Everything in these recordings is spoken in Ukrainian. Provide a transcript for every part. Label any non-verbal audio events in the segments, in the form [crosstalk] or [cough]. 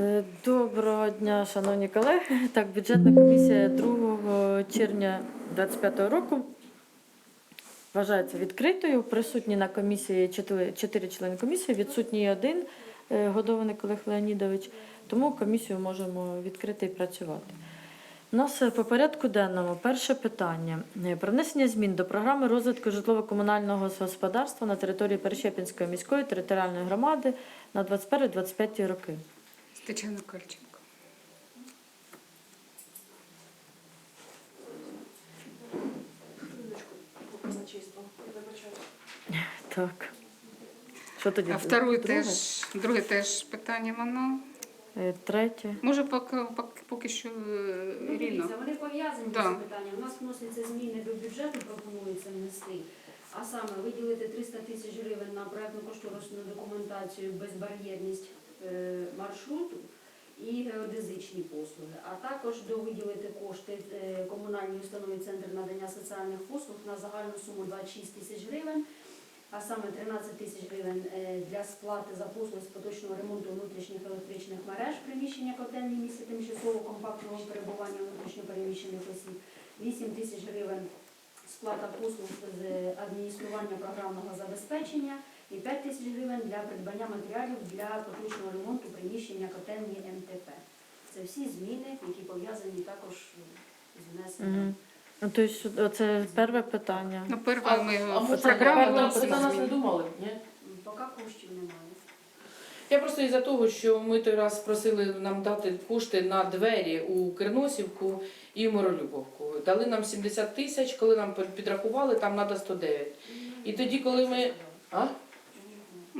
Е, Доброго дня, шановні колеги. Так, бюджетна комісія 2 червня 2025 року вважається відкритою. Присутні на комісії 4 члени комісії, відсутній один е, годованик Олег Леонідович. Тому комісію можемо відкрити і працювати. У нас е, по порядку денному перше питання про внесення змін до програми розвитку житлово-комунального господарства на території Перещепінської міської територіальної громади на 21-25 роки. Тетяна Кальченко. Так. Що тоді? А второе друге? теж, друге теж питання воно. Е, Третє. Може, поки, поки, поки що е, Ну, Ірина. дивіться, вони пов'язані Да. ці питання. У нас вносяться зміни до бюджету, пропонується внести. А саме виділити 300 тисяч гривень на проектну кошторисну документацію, безбар'єрність маршруту і геодезичні послуги. А також довиділити кошти е, комунальній установі Центр надання соціальних послуг на загальну суму 26 тисяч гривень. А саме 13 тисяч гривень е, для сплати за послуги з поточного ремонту внутрішніх електричних мереж приміщення котельні місця тимчасового компактного перебування внутрішньопереміщених осіб, 8 тисяч гривень сплата послуг з адміністрування програмного забезпечення і 5 тисяч гривень для придбання матеріалів для поточного ремонту приміщення котельні МТП. Це всі зміни, які пов'язані також з внесенням. Ну, тобто, це перше питання. Ну, перше ми а в програму там на- ви нас не думали, ні? Поки коштів немає. Я просто із-за того, що ми той раз просили нам дати кошти на двері у Кирносівку і Миролюбовку. Дали нам 70 тисяч, коли нам підрахували, там треба 109. І тоді, коли ми. А?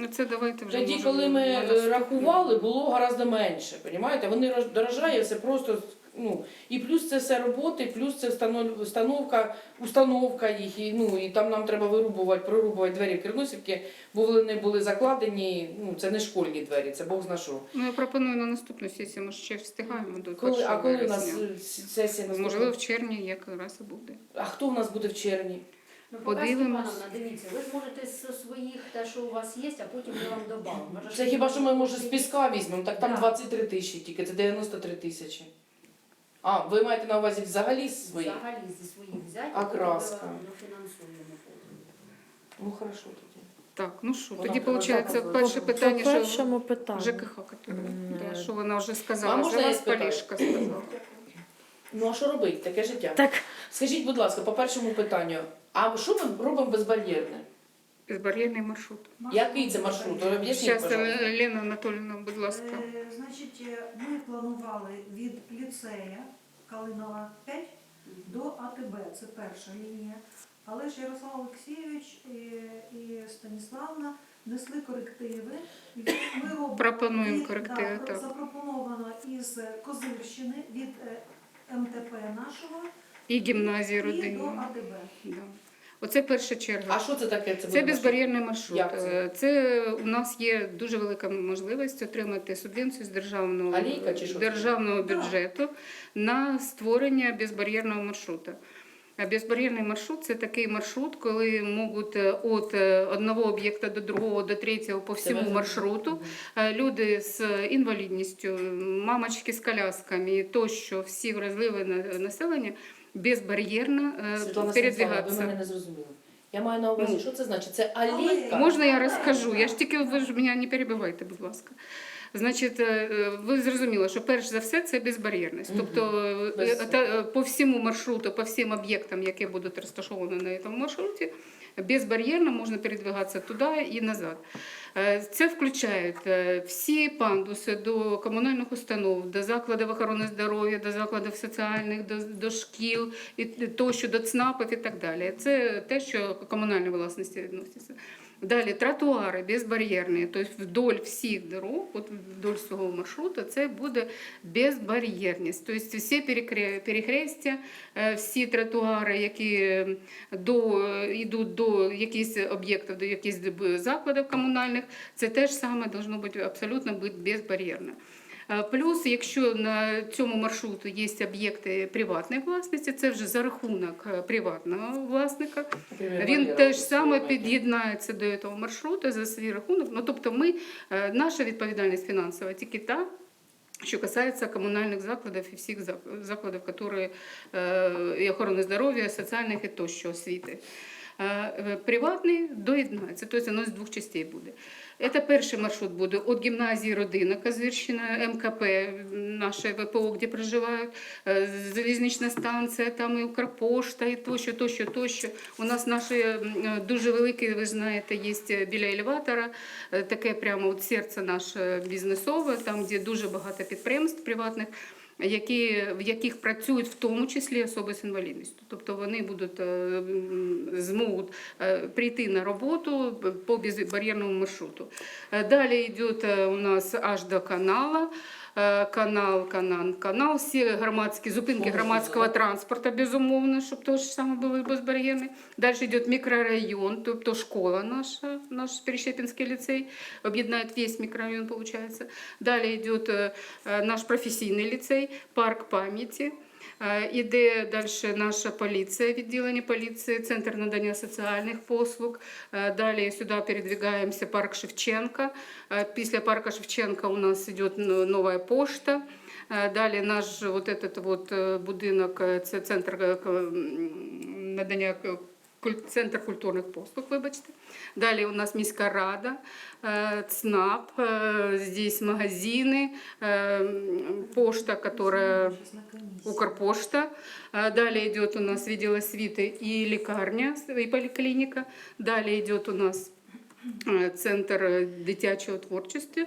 Ну, це давайте вже Тоді, може, коли ми е, рахували, було гораздо менше. Понімаєте? Вони дорожає все просто. Ну, і плюс це все роботи, плюс це встанов- установка, їх. І, ну, і там нам треба вирубувати, прорубувати двері в Кирносівки, бо вони були закладені, ну, це не школьні двері, це Бог зна що. Ну, я пропоную на наступну сесію, ми ще встигаємо до Коли, а коли у нас е, сесія наступна? Можливо, в червні якраз і буде. А хто в нас буде в червні? Ну, Подивимось. Степановна, дивіться, ви ж можете з своїх те, що у вас є, а потім ми вам додамо. Може, Це хіба що ми може з піска візьмемо, так там Да. 23 тисячі, тільки це 93 тисячі. А, ви маєте на увазі взагалі свої? Взагалі зі своїх взяти, А потім краска? потім. Ну хорошо тоді. Так, ну що, Вона тоді виходить заказувати. перше По питання, що першому питанню. ЖКХ, М, да, е, що вона вже А сказала. можна За я вас спитаю? Полішка сказала. Ну а що робити? Таке життя. Так, Скажіть, будь ласка, по першому питанню, а що ми робимо безбар'єрне? Безбар'єрний маршрут. Який це маршрут? Об'ясніть, Зараз, пожалуйста. Лена Анатольевна, будь ласка. Е, Значить, е, ми планували від ліцея Калинова 5 до АТБ, це перша лінія. Але ж Ярослав Олексійович і, і Станіславна несли корективи. І Ми робимо Пропонуємо від- корективи, да, так. Запропоновано із Козирщини від е, МТП нашого І гімназії і до родини. АТБ. Да. Оце перша черга. А що це таке? Це буде безбар'єрний маршрут. Як це? Е, Це у нас є дуже велика можливість отримати субвенцію з державного, Алійка чи що державного бюджету на створення безбар'єрного маршруту. А Безбар'єрний маршрут це такий маршрут, коли можуть від одного об'єкта до другого, до третього по всьому маршруту е, люди з інвалідністю, мамочки з колясками, тощо всі вразливе на- населення безбар'єрно е, Світлана Станіславовна, ви передвигатися. мене не зрозуміли. Я маю на увазі, Ну. що це значить? Це алейка? Можна я розкажу? Я ж тільки ви ж мене не перебивайте, будь ласка. Значить, е, ви зрозуміли, що перш за все це безбар'єрність. Мгм. Тобто е, Без- та, е, по всьому маршруту, по всім об'єктам, які будуть розташовані на цьому маршруті, безбар'єрно можна передвигатися туди і назад. Е, Це включає е, всі пандуси до комунальних установ, до закладів охорони здоров'я, до закладів соціальних, до, до шкіл, і тощо до ЦНАПів і так далі. Це те, що комунальної власності відноситься. Далі тротуари безбар'єрні, тобто вдоль всіх дорог, от вдоль свого маршруту, це буде безбар'єрність. Тобто всі перехрестя, е, всі тротуари, які е, до, е, йдуть до якихось об'єктів, до якихось б- закладів комунальних, це теж саме має бути абсолютно безбар'єрно. Е, Плюс, якщо на цьому маршруту є об'єкти приватної власності, це вже за рахунок е, приватного власника. Він теж саме під'єднається до цього маршруту за свій рахунок. Ну тобто, ми е, наша відповідальність фінансова тільки та, що касається комунальних закладів і всіх зак- закладів, які і охорони здоров'я, соціальних і тощо освіти. Е, е, Приватний доєднається, тобто воно з двох частей буде. Це перший маршрут буде від гімназії родина Казирщина, МКП, наше ВПО, де проживають, е, залізнична станція, там і Укрпошта, і тощо, тощо, тощо. У нас наші дуже великі, ви знаєте, є біля елеватора, таке прямо от серце наше бізнесове, там, де дуже багато підприємств приватних. Які, в яких працюють в тому числі особи з інвалідністю, тобто вони будуть е, зможуть е, прийти на роботу по безбар'єрному маршруту. Е, Далі йде у нас аж до канала. Е, Канал, канал, канал, всі громадські зупинки громадського транспорту, безумовно, щоб теж саме були безбар'єрні. Далі йде мікрорайон, тобто школа наша, наш Перещепінський ліцей, об'єднає весь мікрорайон, виходить. Далі йде е, наш професійний ліцей, парк пам'яті. Е, Іде далі наша поліція, відділення поліції, центр надання соціальних послуг. Е, Далі сюди передвигаємося парк Шевченка. Е, Після парка Шевченка у нас йде нова пошта. Далі наш вот этот вот будинок, це центр надання центр культурних послуг, вибачте. Далі у нас міська рада, е, ЦНАП, е, здесь магазини, е, пошта, которая. Укрпошта. А, Далее идет у нас відділ освіти і лікарня, і поліклініка. Далі йде у нас центр дитячого творчості.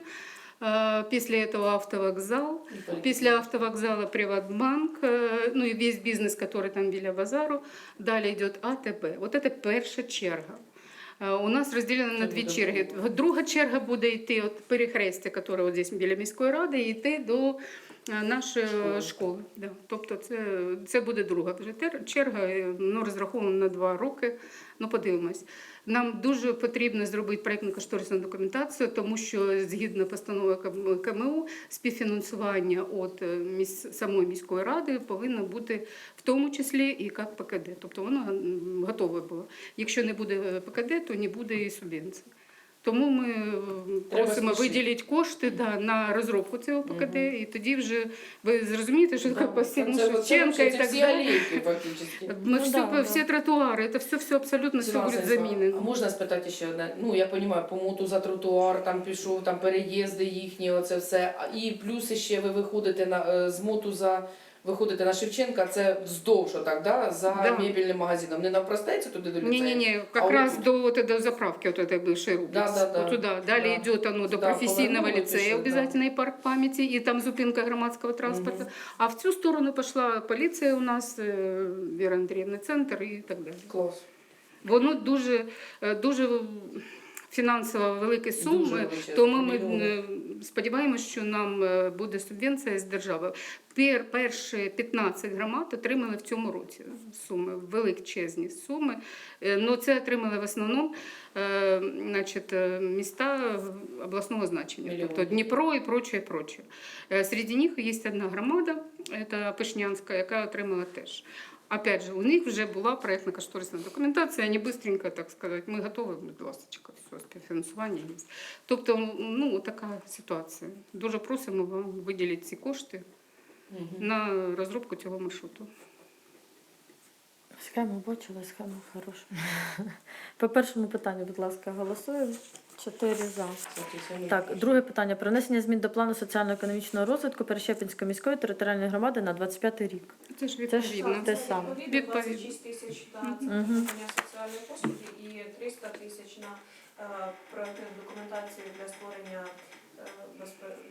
А, Після этого автовокзал. Після автовокзалу Приватбанк, е, ну і весь бізнес, який там біля базару. Далі йде АТБ. Вот це перша черга. Е, У нас розділено на дві черги. Друга черга буде йти от перехрестя, яке от здесь біля міської ради, і йти до е, нашої Школи. школи. Да. Тобто це, це буде друга вже черга, е, ну, розрахована на два роки. Ну, подивимось. Нам дуже потрібно зробити проєктну кошторисну документацію, тому що згідно постанови КМУ, співфінансування від е, міс- самої міської ради повинно бути в тому числі і як ПКД. Тобто воно готове було. Якщо не буде ПКД, то не буде і субвенції. Тому ми е, Треба просимо спішити. виділити кошти да, на розробку цього ПКД, і тоді вже ви зрозумієте, що таке посів [laughs] Це- це Шевченка вообще і це так всі далі. алейки фактично. Мы Ну все, да, да. все тротуары, это все, все абсолютно все Світлана будет Станіславівна, А заменено. можна спитати ще одне? Ну я розумію, по моту за тротуар, там пішов, там переїзди їхні, оце все. А- І плюс ще ви виходите на е, з моту за виходите на Шевченка, це вздовж отак, да? за Да. мебельним магазином. Не навпростеться туди до ліцею? Не-не-не, как А раз вот- до вот этой заправки, вот этой бывшей Рубикс. Да, да, да. Вот туда. Далее Да. идет оно до Да, професійного повернули, ліцею, пішли, да. обязательно и парк памяти, и там зупинка громадского транспорта. Мгм. А в цю сторону пошла поліція у нас, е, Віра Андріївна, центр і так далі. Клас. Воно дуже, е, дуже фінансово великі суми, тому ми мільйони. е, сподіваємося, що нам е, буде субвенція з держави. Пер, перші 15 громад отримали в цьому році суми, величезні суми. Е, Ну, це отримали в основному е, значить, міста обласного значення, Мільйони. тобто Дніпро і прочее, прочее. Серед них є одна громада, це Пишнянська, яка отримала теж. Опять же, у них вже була проєктна кошторисна документація, вони быстренько, так сказати, ми готові, будь ласка, все, співфінансування є. Тобто, ну, така ситуація. Дуже просимо вам виділити ці кошти Мгм. на розробку цього маршруту. Схему бачила, схема хороша. [laughs] По першому питанню, будь ласка, голосуємо. Чотири за. Так, друге питання про внесення змін до плану соціально-економічного розвитку Перещепінської міської територіальної громади на 25 рік. Це ж Це ж відповідно. те саме. Відповідно, Відповідно. 26 тисяч на надання соціальної послуги і 300 тисяч на е, проектну документацію для створення е, безпе-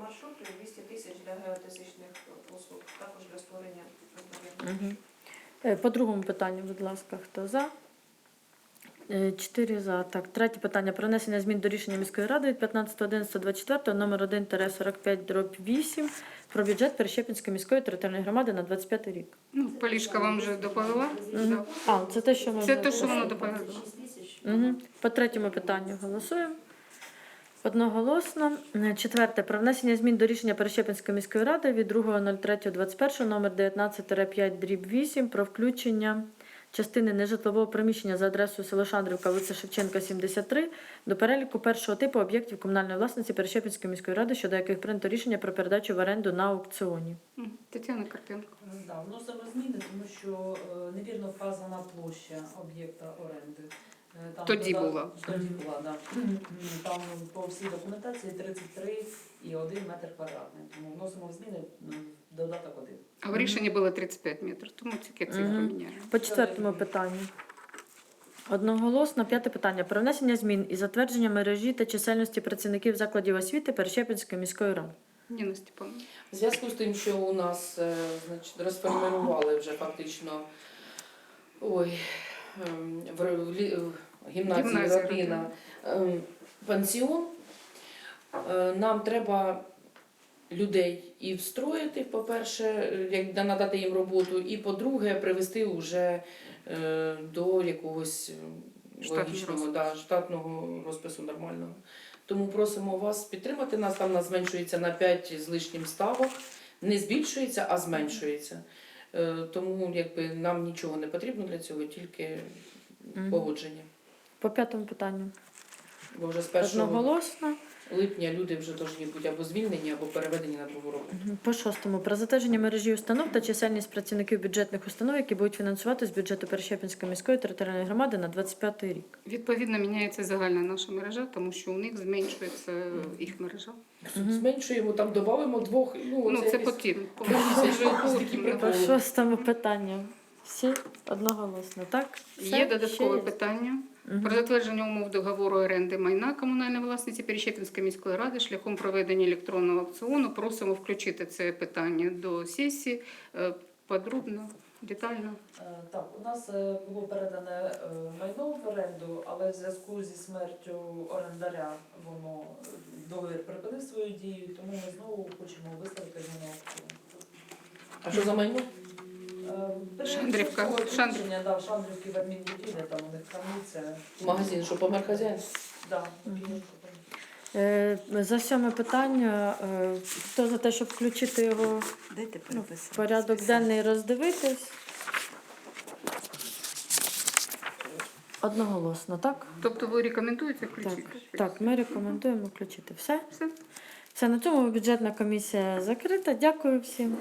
маршруту і 200 тисяч для геодезичних послуг, також для створення безбар'єрного. Угу. По другому питанню, будь ласка, хто за? Е, Чотири за. Так, третє питання про внесення змін до рішення міської ради від 15.11.24 номер 1 дроб 8 про бюджет Перещепінської міської територіальної громади на 25 рік. Ну, Полішка вам вже доповіла. Мгм. А, це те, що ми Це те, що вона доповіла. 26 тисяч. Угу. По третьому питанню голосуємо. Одноголосно. Е, Четверте. Про внесення змін до рішення Перещепінської міської ради від 2.03.21 номер 19-5 дріб 8 про включення частини нежитлового приміщення за адресою село Шандрівка, вулиця Шевченка, 73, до переліку першого типу об'єктів комунальної власності Перещепінської міської ради, щодо яких прийнято рішення про передачу в оренду на аукціоні. Тетяна Карпенко. Да, вносимо зміни, тому що е, невірно вказана площа об'єкта оренди. Е, Там Тоді дода- була. Тоді була, да. Там по всій документації 33 і 1 метр квадратний. Тому вносимо зміни м, додаток 1. А в рішенні було 35 метрів, тому тільки цифру Мгм. міняємо. По четвертому питанню. Одноголосно п'яте питання про внесення змін і затвердження мережі та чисельності працівників закладів освіти Перещепінської міської ради. Ніна Степановна. В зв'язку з тим, що у нас е, значить, розформирували вже фактично ой, ем, в, в лі- в гімназії Гімназія, Рапіна ем, пансіон, е, нам треба людей і встроїти, по-перше, як надати їм роботу, і по-друге, привести вже е, до якогось е, логічного да, штатного розпису нормального. Тому просимо вас підтримати нас. Там у нас зменшується на 5 з лишнім ставок. Не збільшується, а зменшується. Е, Тому якби нам нічого не потрібно для цього, тільки погодження. По п'ятому питанню. Бо вже з 1 Одноголосно. липня люди вже повинні бути або звільнені, або переведені на другу роботу. По шостому. Про затвердження мережі установ та чисельність працівників бюджетних установ, які будуть фінансувати з бюджету Перещепінської міської територіальної громади на 25 рік. Відповідно, міняється загальна наша мережа, тому що у них зменшується їх мережа. Зменшуємо, там додамо двох. Ну, Ну, це якось- потім. Такі По приколи. шостому питанню. Всі одноголосно, так? Все? Є додаткове Ще питання. Про затвердження умов договору оренди майна комунальної власниці Перещепінської міської ради шляхом проведення електронного аукціону. Просимо включити це питання до сесії е, подробно, детально. Е, Так, у нас е, було передане майно в оренду, але в зв'язку зі смертю орендаря воно договір припинив свою дію, тому ми знову хочемо виставити його на аукціон. А що за майно? Е, Шандрівка, часткове Шандрів- да, Шандрівки в адмінбудівлі, там у них храниться. Магазин, що помер хазяїн? Да, Мгм. Е, За сьоме питання. е, Хто за те, щоб включити його Дайте ну, переписати. в порядок денний роздивитись? Одноголосно, так? Тобто ви рекомендуєте Так, включити? так, ми рекомендуємо включити все. Все. Все, на цьому бюджетна комісія закрита. Дякую всім.